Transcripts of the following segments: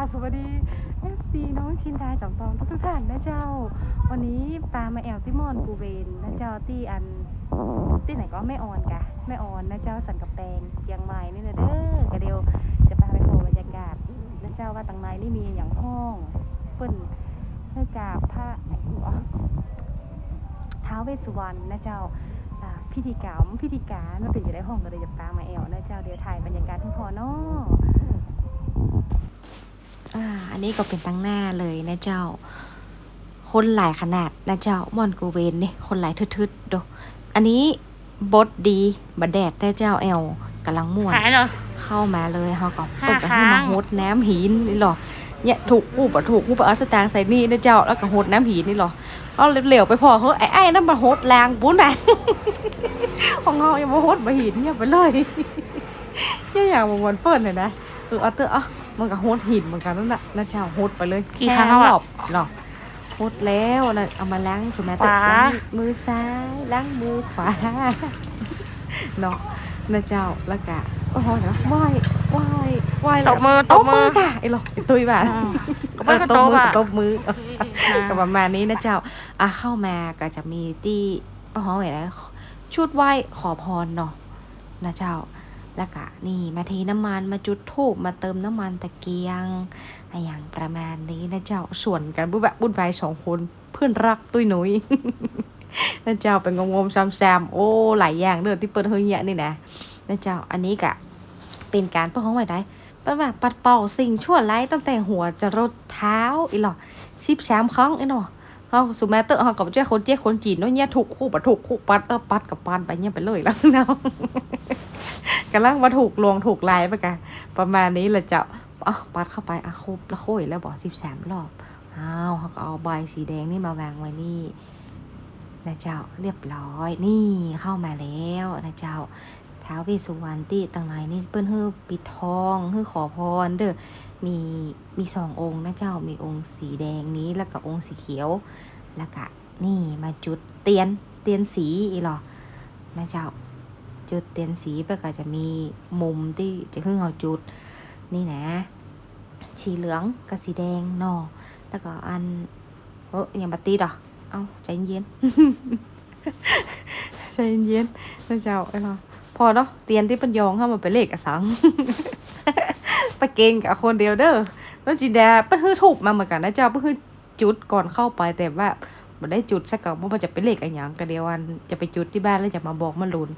าสวัสดีเอฟซีน้องชินดาจอมทองทุกท่านนะเจ้า วันนี้ปลามาแอลที่มอนกูเวนนะเจ้าที่อันที่ไหนก็ไม่ออนกะไม่ออนนะเจ้าสันกับแปงเชียงใหม่นี่นะเด้อกระเดียวจะพาไปโผล่บรรยากาศนะเจ้าว่าตังในนี่มีอย่างห้องเปิ้นให้กราบพระอ๋อท้าเวสสุวรรณนะเจ้าอ่าพิธีกรรมพิธีการมันเป็นอยู่ในห้องก็เลยจะปลามาแอลนะเจ้าเดี๋ยวถ่ายบรรยากาศทั้งพอเนาะ อ่าอันนี้ก็เป็นตั้งหน้าเลยนะเจ้า คนหลายขนาดนะเจ้ามอนกูเวนนี่คนหลายทึดๆดูอันนี้บดดีบดแดกได้เจ้าแอลกำลังม่วนหายเหรอ เข้ามาเลยเขาก็ห้าเปิดกับให้ครั้มางโฮดน้ำหินนี่หรอเนี่ยถูกผู้ปะถูกผู้ปะเอาสตางค์ใส่นี่นะเจ้าแล้วก็โฮดน้ำหินนี่หรอเอาเหลวๆไปพอเฮ้ยไอ้ไอ้นั่นมาโฮดแรงปุ้นไหนะ ของเรายังมาโฮดมาหินเนี่ยไปเลย เนี่ยอย่างบางวันเปิดเลยนะเออเอาเตอร์อะ มันก็โฮดหินเหมือนกันนั่นแหละนะเจ้าโฮดไปเลยกี่ครั้งแล้วหอะลบหรอโฮดแล้วนะเอามาล้างสุมาเตอร์ขวา ล้างมือซ้ายล้างมือขวาเนาะนะเจ้าแล้วก็โอ้โหเนาะไหว้ไหว้ไหว้ตบมือตบมือค่ะไอ้หรอไอ้ตุ้ยบ่า อืมก็เอไม่อก็ตโตบมืออะ ตบมือก็ประมาณนี้นะเจ้า อะเข้ามาก็จะมีที่ป้าหอไหวนะชุดไหว้ขอพรเนาะนะเจ้า แล้วก็นี่มาเทน้ำมันมาจุดธูปมาเติมน้ำมันตะเกียงอะไรอย่างประมาณนี้นะเจ้าส่วนกันบุญแบบบุญไปสองคนเพื่อนรักตุ้ยหนุยนะเจ้าเป็นงงๆซ้ำๆโอ้หลายอย่างเด้อที่เปิ้นเฮยเนี่ยนี่นะนะเจ้าอันนี้ก็เป็นการเพื่อของไว้ได้เป็นว่าปัดเป่าสิ่งชั่วร้ายตั้งแต่หัวจะรดเท้าอีหรอสิบสามครั้งไอ้เนาะเฮาสุแมเตอร์เฮากับเจ้าคนเจ้าคนจีนเนาะเนี่ยถูกคู่ปะถูกคู่ปัดเออปัดกับปันไปเนี่ยไปเลยแล้วเนาะ กำลังมาถูกลวงถูกลายไปกันประมาณนี้แหละเจ้าอะปัดเข้าไปอะคบแล้วโคยแล้วบอกสิบสามรอบอ้าวเขาก็เอาใบสีแดงนี่มาวางไว้นี่นะเจ้าเรียบร้อยนี่เข้ามาแล้วนะเจ้าท้าวเวสสุวรรณที่ต่างในนี่เปิ้นฮื้อปิดทองฮือขอพรเด้อมีมีสององค์นะเจ้ามีองค์สีแดงนี้แล้วก็องค์สีเขียวแล้วก็นี่มาจุดเตียนเตียนสีอีหรอนะเจ้า จุดเตียนสีไปก็จะมีมุมที่จะขึ้นเอาจุด นี่นะ สีเหลืองกับสีแดงนอแล้วก็อันเอออย่ามาตีดอะเอาใจเย็น ใจเย็นนะเจ้าไอ้เราพอเนาะเตียนที่เป็นยองเข้ามาเป็นเลขอสังไปเก่งกับคนเดียวเด้อแล้วจีแดเปิ้นฮื้อถูกมาเหมือนกันนะเจ้าเปิ้นฮื้อจุดก่อนเข้าไปแต่ว่า บ่ได้จุดสักกับว่ามันจะเป็นเลขอะไรอย่างกันเดียววันจะไปจุดที่บ้านแล้วจะมาบอกมาลุน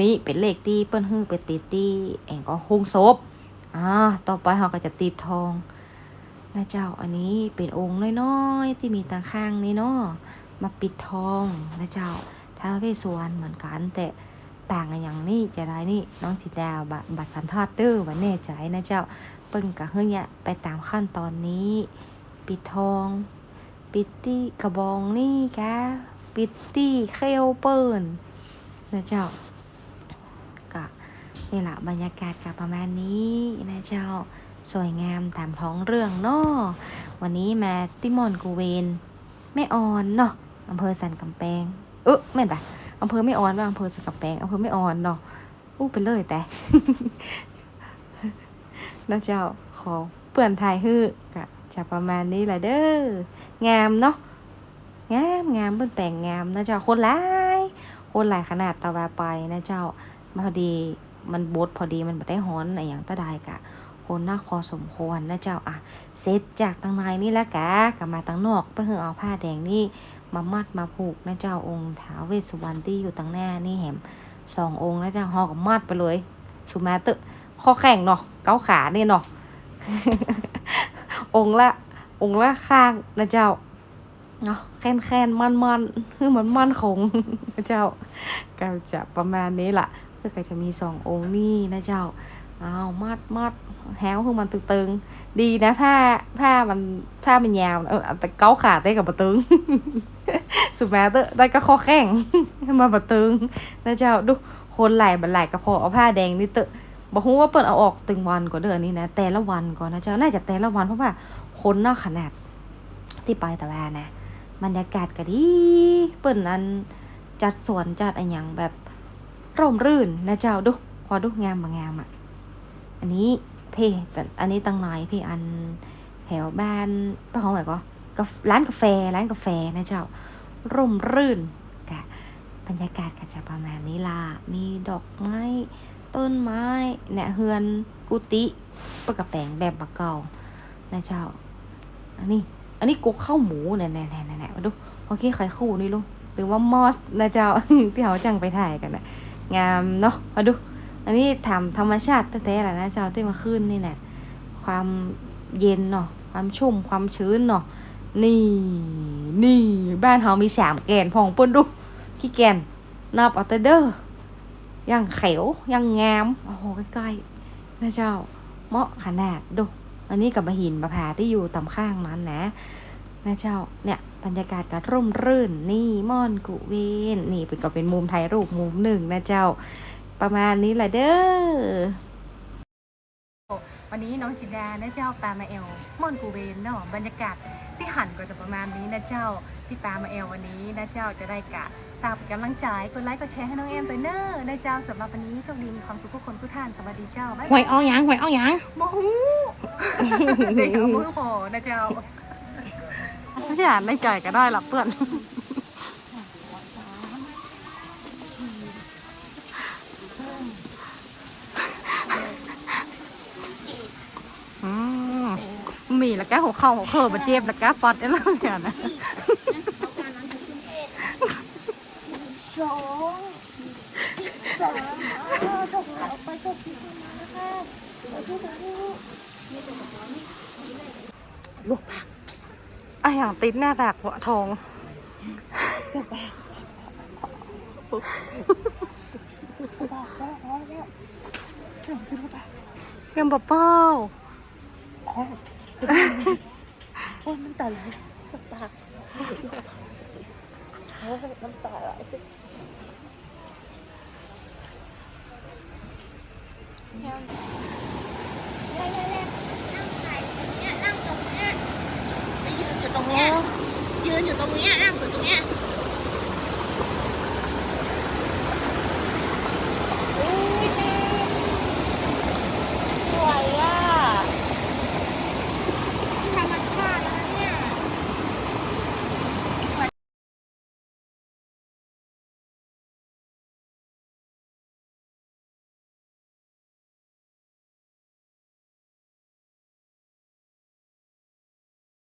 นี่เป็นเลขที่เปิ้นฮื้อไปติดที่แองก็ฮงศพอ่าต่อไปเราก็จะติดทองนะเจ้าอันนี้เป็นองค์น้อยๆที่มีตาข้างนี่เนาะมาปิดทองนะเจ้าท้าวเวสวรรณเหมือนกันแต่ต่างกันอย่างนี้จะได้นี่น้องจิดาวบ,บัตรสันทอดเด้อว่าแน่ใจนะเจ้าเปิ้นกะเฮือเนี่ยไปตามขั้นตอนนี้ ปิดทอง ปิดที่กระบองนี่กะปิดที่เขยวเปิ้นะเจ้าก็นี่แหละบรรยากาศกับประมาณนี้นะเจ้าสวยงามตามท้องเรื่องเนาะวันนี้มาติมอนกูเวนแม่ออนเนาะอำเภอสันกำแพงเออแม่นปะอำเภอไม่ออนว่าอำเภอสันกำแพงอำเภอไม่ออนเนาะอู้ไปเลยแต่นะเจ้าขอเปื่อนไทยฮื้อกะ จะประมาณนี้แหละเด้องามเนาะงามงามเปิ้นแปลงงามนะเจ้าคนหลายคนหลายขนาดตะวาไปนะเจ้าพอดีมันบดพอดีมันไม่ได้ฮ้อนอะไรอย่างตะไดกะคนนักพอสมควรนะเจ้าอะเสร็จจากทางในนี่แล้วกะกลับมาทางนอกเพื่อเอาผ้าแดงนี่มามัดมาผูกนะเจ้าองค์ท้าวเวสสุวรรณที่อยู่ทางหน้านี่แหมสององค์นะเจ้าหอกับมัดไปเลย สุมาเตอข้อแข่งเนาะเก้าขาเนี่ยเนาะ องค์ละ องค์ละข้างนะเจ้าเนาะแค้นแค้นมันมันคือเหมือนมันคงนะเจ้าก็จะประมาณนี้ล่ะก็จะมีสององค์นี่นะเจ้าเอามัดมัดแฮวคือมันตึงๆดีนะผ้าผ้ามันผ้ามันยาวเออแต่เก้าขาได้กับบะตึงสุดแม้เตอได้ก็ข้อแข้งมาบะตึงนะเจ้าดูคนไหลบันไหลกระเพาะเอาผ้าแดงนี่เตอะ บอกว่าเปิดเอาออกตึงวันก่อนเดือนนี้นะ แต่ละวันก่อนนะเจ้าน่าจะแต่ละวันเพราะว่าคนนอกขนาดที่ไปแต่ว่านะบรรยากาศก็ดีเปิ่นอันจัดสวนจัดอะไรอย่างแบบร่มรื่นนะเจ้าดูพอดูงามบางงามอะ อันนี้เพ่แต่อันนี้ตั้งหน่อยพี่อันแถวบ้านป้าหอมแบบก็กร้านกาแฟร้านกาแฟนะเจ้า ร่มรื่นกะบรรยากาศก็จะประมาณนี้ล่ะ มีดอกไม้ ต้นไม้เนี่ยเฮือนกุฏิปะกระแปงแบบบะเก่านะเจ้า อันนี้ อันนี้กุกข้าวหมูเนี่ยเนี่ยเนี่ยเนี่มาดูโอเคไข่คู่นี่ลุงหรือว่ามอสนะเจ้าที่เขาจังไปถ่ายกันนะงามเนาะมาดู อันนี้ทำธรรมชาติแท้ๆแหละนะเจ้าที่มาขึ้นนี่แหละความเย็นเนาะความชุ่มความชื้นเนาะนี่นี่ บ้านเฮามีสามแกนพองเปิ้นดูขี้แกนนับเอาแต่เด้อ ยังเขียวยังงามโอ้โหใกล้ๆนะเจ้าเหมาะขนาดดู อันนี้กับหินประผาที่อยู่ต่ำข้างนั้นนะนะเจ้าเนี่ยบรรยากาศก็ร่มรื่นนี่ม่อนกุเวนนี่เป็นก็เป็นมุมถ่ายรูปมุมหนึ่งนะเจ้า ประมาณนี้แหละเด้อวันนี้น้องจิดานะเจ้าปามาเอลม่อนกูเวนเนาะบรรยากาศ ที่หันก็จะประมาณนี้นะเจ้าที่ปามาเอลวันนี้นะเจ้าจะได้กะฝากเป็นกำลังใจกดไลค์กดแชร์ให้น้องเอ็มไปเนอร์นะเจ้าสำหรับวันนี้โชคดีมีความสุขทุกคนทุกท่านสวัสดีเจ้าบ๊ายหวบายยเอาหยังหวยเอาหยังโมหูเด็กเอามือพอนะเจ้าไม่อยากไม่จ่ายก็ได้หรอกเพื่อน อืม มีแล้วก็หัวเข่าหัวเข่ามาเจ็บแล้วก็ปอดได้แล้วเนี่ยนะลูกปากอะอย่างติดหน้าแตกหัวทองยังเปล่า โอ้ยมันตาไหลลูกปากโอ้ยน้ำตาไหลยืนอยู่ตรงเนี้ยยืนอยู่ตรงเนี้ยนั่งอยู่ตรงเนี้ย